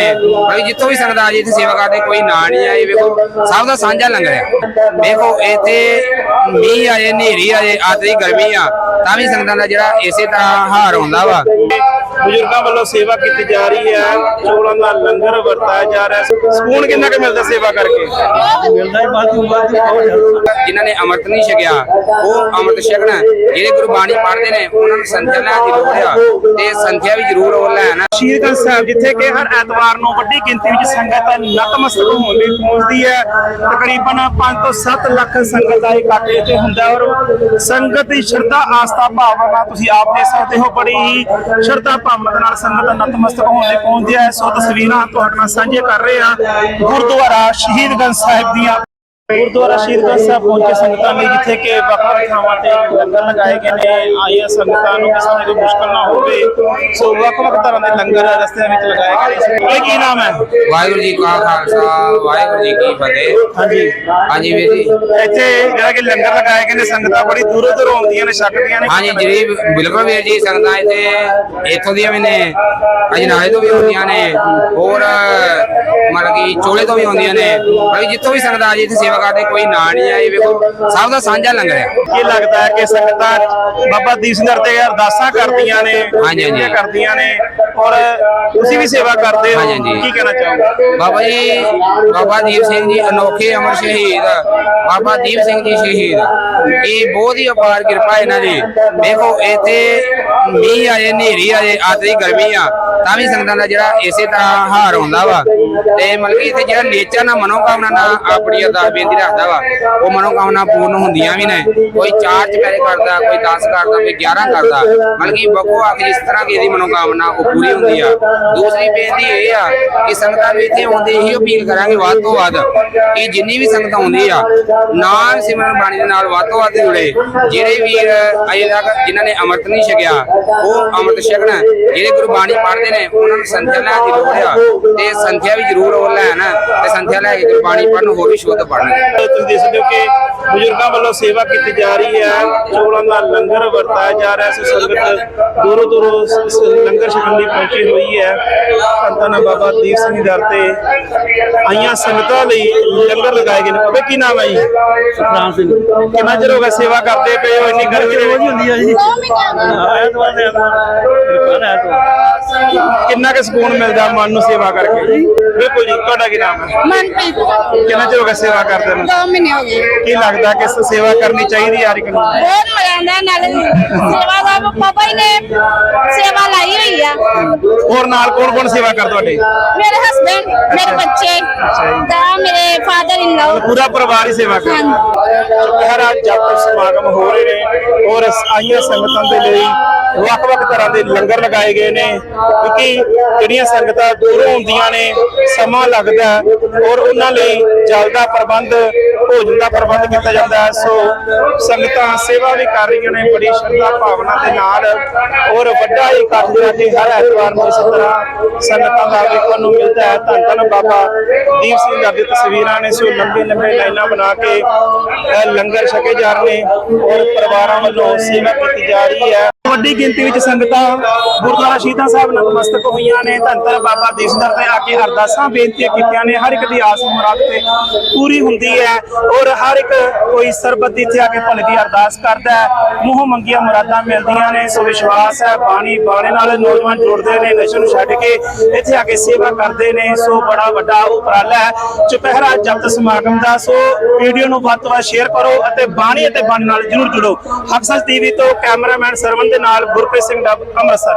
ਭਾਈ ਜਿੱਥੋਂ ਵੀ ਸੰਗਤ ਆ ਜੀ, ਇੱਥੇ ਸੇਵਾ ਕਰਦੇ, ਕੋਈ ਨਾ ਨਹੀਂ ਆਏ, ਵੇਖੋ, ਸਭ ਦਾ ਸਾਂਝਾ ਲੰਗਰ ਆ ਵੇਖੋ, ਇੱਥੇ ਮੀਂਹ ਆਏ, ਹਨੇਰੀ ਆਏ ਆਤਰੀ ਗਰਮੀ ਆ, ਤਾਂ ਵੀ ਸੰਗਤਾਂ ਦਾ ਜਿਹੜਾ ਇਸੇ ਤਰ੍ਹਾਂ ਹਾਰ ਆਉਂਦਾ ਵਾ। ਬਜ਼ੁਰਗਾਂ ਵੱਲੋਂ ਸੇਵਾ ਕੀਤੀ ਜਾ ਰਹੀ ਹੈ। ਚੋਲਾਂ ਦਾ ਲੰਗਰ ਵਰਤਾਇਆ ਜਾ ਰਿਹਾ ਹੈ। ਸਕੂਨ ਕਿੰਨਾ ਕੁ ਮਿਲਦਾ ਸੇਵਾ ਕਰਕੇ? ਮਿਲਦਾ ਹੀ ਬਾਤ ਬਾਤ ਜਿਨ੍ਹਾਂ ਨੇ ਅੰਮ੍ਰਿਤ ਨਹੀਂ ਛਕਿਆ ਉਹ ਅੰਮ੍ਰਿਤ ਛਕਣਾ ਜਿਹੜੇ ਗੁਰਬਾਣੀ ਪੜ੍ਹਦੇ ਨੇ ਉਹਨਾਂ ਨੂੰ ਸੰਥਿਆ ਲੈਣ ਦੀ ਲੋੜ ਆ ਤੇ ਸੰਥਿਆ ਵੀ ਜ਼ਰੂਰ ਉਹ ਲੈਣ। ਸ਼ਹੀਦ ਗੰਜ ਸਾਹਿਬ ਜਿੱਥੇ ਕਿ ਹਰ ਐਤਵਾਰ ਨੂੰ ਵੱਡੀ ਗਿਣਤੀ ਵਿੱਚ ਸੰਗਤ ਨਤਮਸਤਕ ਹੋਣ ਲਈ ਪਹੁੰਚਦੀ ਹੈ। ਤਕਰੀਬਨ 5 ਤੋਂ 7 ਲੱਖ ਸੰਗਤ ਦਾ ਇਕੱਠ ਇੱਥੇ ਹੁੰਦਾ ਔਰ ਸੰਗਤ ਦੀ ਸ਼ਰਧਾ ਆਸਥਾ ਭਾਵਨਾ ਤੁਸੀਂ ਆਪ ਦੇਖ ਸਕਦੇ ਹੋ। ਬੜੀ ਹੀ ਸ਼ਰਧਾ ਭਾਵਨਾ ਨਾਲ ਸੰਗਤ ਨਤਮਸਤਕ ਹੋਣ ਲਈ ਪਹੁੰਚਦੀ ਹੈ। ਸੋ ਤਸਵੀਰਾਂ ਤੁਹਾਡੇ ਨਾਲ ਸਾਂਝੇ ਕਰ ਰਹੇ ਹਾਂ। ਗੁਰਦੁਆਰਾ ਸ਼ਹੀਦਗੰਜ ਸਾਹਿਬ ਦੀਆਂ ਗੁਰਦੁਆਰਾ ਸ਼ਹੀਦ ਗੰਜ ਸਾਹਿਬ ਪਹੁੰਚੇ ਸੰਗਤਾਂ ਲਈ ਜਿੱਥੇ ਕਿ ਵੱਖ ਵੱਖ ਥਾਵਾਂ ਤੇ ਲੰਗਰ ਲਗਾਏ ਗਏ ਨੇ। ਆਈਆਂ ਸੰਗਤਾਂ ਨੂੰ ਕਿਸੇ ਨੂੰ ਕੋਈ ਮੁਸ਼ਕਲ ਨਾ ਹੋਵੇ। ਸੋ ਵੱਖ ਵੱਖ ਤਰ੍ਹਾਂ ਦੇ ਲੰਗਰ ਰਸਤੇ ਵਿੱਚ ਲਗਾਏ ਗਏ ਨੇ। ਇਹ ਕੀ ਨਾਮ ਹੈ? ਵਾਹਿਗੁਰੂ ਜੀ ਕਾ ਖਾਲਸਾ ਵਾਹਿਗੁਰੂ ਜੀ ਕੀ ਫਤਿਹ। ਹਾਂਜੀ। ਹਾਂਜੀ ਵੀਰ ਜੀ। ਇੱਥੇ ਜਿਹੜਾ ਕਿ ਲੰਗਰ ਲਗਾਏ ਗਏ ਨੇ ਸੰਗਤਾਂ ਬੜੀ ਦੂਰੋਂ ਦੂਰੋਂ ਆਉਂਦੀਆਂ ਨੇ ਛਕਦੀਆਂ ਨੇ। ਹਾਂਜੀ ਜੀ ਬਿਲਕੁਲ ਵੀਰ ਜੀ ਸੰਗਤਾਂ ਇੱਥੇ ਇੱਥੋਂ ਦੀਆਂ ਵੀ ਨੇ ਅਜਨਾਲੇ ਤੋਂ ਵੀ ਆਉਂਦੀਆਂ ਨੇ ਹੋਰ ਮਤਲਬ ਕਿ ਚੋਲੇ ਤੋਂ ਵੀ ਆਉਂਦੀਆਂ ਨੇ। ਭਾਈ ਜਿੱਥੋਂ ਵੀ ਸੰਗਤ ਆ ਜੀ ਇੱਥੇ ਸੇਵਾ ਕਰਦੇ ਕੋਈ ਨਾ ਨਹੀਂ ਆਏ ਵੇਖੋ ਸਭ ਦਾ ਸਾਂਝਾ ਲੰਗਰ ਆ ਕੀ ਲੱਗਦਾ ਹੈ ਕਿ ਸੰਗਤਾਂ ਬਾਬਾ ਦੀਪ ਸਿੰਘ ਤੇ ਅਰਦਾਸਾਂ ਕਰਦੀਆਂ ਨੇ ਹਾਂਜੀ, ਹਾਂਜੀ। ਕਰਦੀਆਂ ਨੇ ਔਰ ਤੁਸੀਂ ਵੀ ਸੇਵਾ ਕਰਦੇ ਹੋ। ਕੀ ਕਹਿਣਾ ਚਾਹੋਗੇ? ਬਾਬਾ ਜੀ ਬਾਬਾ ਦੀਪ ਸਿੰਘ ਜੀ ਅਨੋਖੇ ਅਮਰ ਸ਼ਹੀਦ ਬਾਬਾ ਦੀਪ ਸਿੰਘ ਜੀ ਸ਼ਹੀਦ। ਇਹ ਬਹੁਤ ਹੀ ਅਪਾਰ ਕਿਰਪਾ ਇਹਨਾਂ ਦੀ। ਦੇਖੋ ਇੱਥੇ ਮੀਂਹ ਆਏ ਹਨੇਰੀ ਆਏ ਆਤਰੀ ਗਰਮੀ ਆ ਤਾਂ ਵੀ ਸੰਗਤਾਂ ਦਾ ਜਿਹੜਾ ਇਸੇ ਤਰ੍ਹਾਂ ਹਾਰ ਆਉਂਦਾ ਵਾ। ਤੇ ਮਤਲਬ ਕਿ ਇੱਥੇ ਜਿਹੜਾ ਨੇਚਰ ਨਾਲ ਮਨੋਕਾਮਨਾ ਨਾਲ ਆਪਣੀ ਅਰਦਾਸ ਬੇਨਤੀ ਰੱਖਦਾ ਵਾ, ਉਹ ਮਨੋਕਾਮਨਾ ਪੂਰਨ ਹੁੰਦੀਆਂ ਵੀ ਨੇ। ਕੋਈ ਚਾਰ ਚੁਫੇਰੇ ਕਰਦਾ, ਕੋਈ 10 ਕਰਦਾ, ਕੋਈ 11 ਕਰਦਾ ਮਤਲਬ ਕਿ ਬਕੋ ਆ ਜਿਸ ਤਰ੍ਹਾਂ ਦੀ ਇਹਦੀ ਮਨੋਕਾਮਨਾ ਉਹ ਪੂਰੀ ਹੁੰਦੀ ਆ। ਦੂਸਰੀ ਬੇਨਤੀ ਇਹ ਆ ਕਿ ਸੰਗਤਾਂ ਨੂੰ ਇੱਥੇ ਆਉਂਦੇ ਹੀ ਅਪੀਲ ਕਰਾਂਗੇ ਵੱਧ ਤੋਂ ਵੱਧ ਕਿ ਜਿੰਨੀ ਵੀ ਸੰਗਤ ਆਉਂਦੀ ਆ ਨਾਮ ਸਿਮਰਨ ਬਾਣੀ ਦੇ ਨਾਲ ਵੱਧ ਤੋਂ ਵੱਧ ਜੁੜੇ। ਜਿਹੜੇ ਵੀਰ ਅਜੇ ਤੱਕ ਜਿਨ੍ਹਾਂ ਨੇ ਅੰਮ੍ਰਿਤ ਨਹੀਂ ਛਕਿਆ, ਉਹ ਅੰਮ੍ਰਿਤ ਛਕਣਾ। ਜਿਹੜੇ ਗੁਰਬਾਣੀ ਪੜ੍ਹਦੇ ਨੇ, ਉਹਨਾਂ ਨੂੰ ਸੰਥਿਆ ਲੈਣ ਦੀ ਲੋੜ ਆ। ਤੇ ਸੰਥਿਆ ਵੀ ਜ਼ਰੂਰ ਉਹ ਲੈਣ ਤੇ ਸੰਥਿਆ ਲੈ ਕੇ ਗੁਰਬਾਣੀ ਪੜ੍ਹਨ, ਹੋਰ ਵੀ ਸ਼ੁੱਧ ਪੜ੍ਹਨ। ਤੁਸੀਂ ਦੇਖ ਸਕਦੇ ਹੋ ਕਿ ਬਜ਼ੁਰਗਾਂ ਵੱਲੋਂ ਸੇਵਾ ਕੀਤੀ ਜਾ ਰਹੀ ਹੈ। ਚੋਲਾਂ ਦਾ ਲੰਗਰ ਵਰਤਾਇਆ ਜਾ ਰਿਹਾ ਹੈ ਸੰਗਤ ਦੂਰੋਂ ਦੂਰੋਂ ਇਸ- ਲੰਗਰ ਛਕਣ ਲਈ ਪਹੁੰਚੀ ਹੋਈ ਹੈ। ਧੰਨ ਬਾਬਾ ਦੀਪ ਸਿੰਘ ਦਰ ਤੇ ਆਈਆਂ ਸੰਗਤਾਂ ਲਈ ਲੰਗਰ ਲਗਾਏ ਗਏ ਨੇ। ਬਾਬੇ ਕੀ ਨਾਮ ਹੈ ਜੀ? ਸਤਨਾਮ ਸਿੰਘ। ਕਿੰਨਾ ਚਿਰ ਹੋ ਗਿਆ ਸੇਵਾ ਕਰਦੇ ਪਏ ਹੋ? ਇੰਨੀ ਗਰਮੀ ਦੇ ਵਿੱਚ? ਹੁੰਦੀ ਜੀ ਦੇ ਹੈ ਐਤਵਾਰ। ਕਿੰਨਾ ਕੁ ਸਕੂਨ ਮਿਲਦਾ ਮਨ ਨੂੰ ਸੇਵਾ ਕਰਕੇ? ਬਿਲਕੁਲ ਜੀ ਤੁਹਾਡਾ ਕੀ ਨਾਮ ਹੈ? ਮਨਪ੍ਰੀਤ ਕਿੰਨਾ ਚਿਰ ਹੋ ਗਿਆ ਸੇਵਾ ਕਰਦੇ ਨੂੰ? ਦੋ ਮਹੀਨੇ ਹੋ ਗਏ। ਕੀ ਲੱਗਦਾ ਕਿ ਸ- ਸੇਵਾ ਕਰਨੀ ਚਾਹੀਦੀ ਹੈ ਹਰ ਇੱਕ ਨੂੰ? ਬਹੁਤ ਮਜ਼ਾ ਆਉਂਦਾ ਨਾਲੇ ਸੇਵਾ ਦਾ ਪਾਪਾ ਹੀ ਨੇ ਸੇਵਾ ਲਾਈ ਹੋਈ ਆ। ਹੋਰ ਨਾਲ ਕੌਣ ਕੌਣ ਸੇਵਾ ਕਰ ਤੁਹਾਡੇ? ਮੇਰੇ ਹਸਬੰਡ ਮੇਰੇ ਬੱਚੇ ਫਾਦਰ ਪੂਰਾ ਪਰਿਵਾਰ ਹੀ ਸੇਵਾ ਕਰ ਹਰ ਅੱਜ ਜਪ ਸਮਾਗਮ ਹੋ ਰਹੇ ਨੇ ਔਰ ਆਈਆਂ ਸੰਗਤਾਂ ਦੇ ਲਈ ਵੱਖ-ਵੱਖ ਤਰ੍ਹਾਂ ਦੇ ਲੰਗਰ ਲਗਾਏ ਗਏ ਨੇ, ਕਿਉਂਕਿ ਜਿਹੜੀਆਂ ਸੰਗਤਾਂ ਦੂਰੋਂ ਆਉਂਦੀਆਂ ਨੇ, ਸਮਾਂ ਲੱਗਦਾ ਔਰ ਉਹਨਾਂ ਲਈ ਜਲ ਦਾ ਪ੍ਰਬੰਧ, ਭੋਜਨ ਦਾ ਪ੍ਰਬੰਧ ਕੀਤਾ ਜਾਂਦਾ ਹੈ। ਸੋ ਸੰਗਤਾਂ ਸੇਵਾ ਵੀ ਕਰ ਰਹੀਆਂ ਨੇ, ਬੜੀ ਸ਼ਰਧਾ ਭਾਵਨਾ ਦੇ ਨਾਲ ਔਰ ਵੱਡਾ ਹੀ ਇਕੱਠ ਜਿਹੜਾ ਕਿ ਹਰ ਐਤਵਾਰ ਨੂੰ ਇਸ ਤਰ੍ਹਾਂ ਸੰਗਤਾਂ ਦਾ ਵੇਖਣ ਨੂੰ ਮਿਲਦਾ ਹੈ। ਧੰਨ ਧੰਨ ਬਾਬਾ ਦੀਪ ਸਿੰਘ ਜੀ ਦੀ ਤਸਵੀਰਾਂ ਨੇ, ਸੋ ਲੰਬੇ ਲੰਬੇ ਲਾਈਨਾਂ ਬਣਾ ਕੇ ਲੰਗਰ ਛਕੇ ਜਾ ਰਹੇ ਨੇ ਔਰ ਪਰਿਵਾਰਾਂ ਵੱਲੋਂ ਸੇਵਾ ਕੀਤੀ ਜਾ ਰਹੀ ਹੈ। ਵੱਡੀ ਗਿਣਤੀ ਵਿੱਚ ਸੰਗਤਾਂ ਗੁਰਦੁਆਰਾ ਸ਼ਹੀਦਾਂ ਸਾਹਿਬ ਨਤਮਸਤਕ ਹੋਈਆਂ ਨੇ। ਧੰਤਰ ਬਾਬਾ ਦੀਪ ਤੇ ਆ ਕੇ ਅਰਦਾਸਾਂ ਬੇਨਤੀਆਂ ਕੀਤੀਆਂ ਨੇ। ਹਰ ਇੱਕ ਦੀ ਆਸ ਮੁਰਾਦ ਤੇ ਪੂਰੀ ਹੁੰਦੀ ਹੈ ਔਰ ਹਰ ਇੱਕ ਕੋਈ ਸਰਬਤ ਇੱਥੇ ਆ ਕੇ ਭਲੇ ਅਰਦਾਸ ਕਰਦਾ ਹੈ। ਮੂੰਹ ਮੰਗੀਆਂ ਮੁਰਾਦਾਂ ਮਿਲਦੀਆਂ ਨੇ। ਸੋ ਵਿਸ਼ਵਾਸ ਹੈ, ਬਾਣੀ ਬਾਣੇ ਨਾਲ ਨੌਜਵਾਨ ਜੁੜਦੇ ਨੇ ਨਸ਼ੇ ਨੂੰ ਛੱਡ ਕੇ ਇੱਥੇ ਆ ਕੇ ਸੇਵਾ ਕਰਦੇ ਨੇ। ਸੋ ਬੜਾ ਵੱਡਾ ਉਪਰਾਲਾ ਹੈ। ਚੁਪਹਿਰਾ ਜਪਤ ਸਮਾਗਮ ਦਾ। ਸੋ ਵੀਡੀਓ ਨੂੰ ਵੱਧ ਤੋਂ ਵੱਧ ਸ਼ੇਅਰ ਕਰੋ ਅਤੇ ਬਾਣੀ ਅਤੇ ਬਾਣੀ ਨਾਲ ਜਰੂਰ ਜੁੜੋ। ਹਕਸਸ ਟੀਵੀ ਤੋਂ ਕੈਮਰਾਮੈਨ ਸਰਵਨ ਦੇ ਨਾਲ ਗੁਰਪ੍ਰੀਤ ਸਿੰਘ ਡੱਬ ਅੰਮ੍ਰਿਤਸਰ।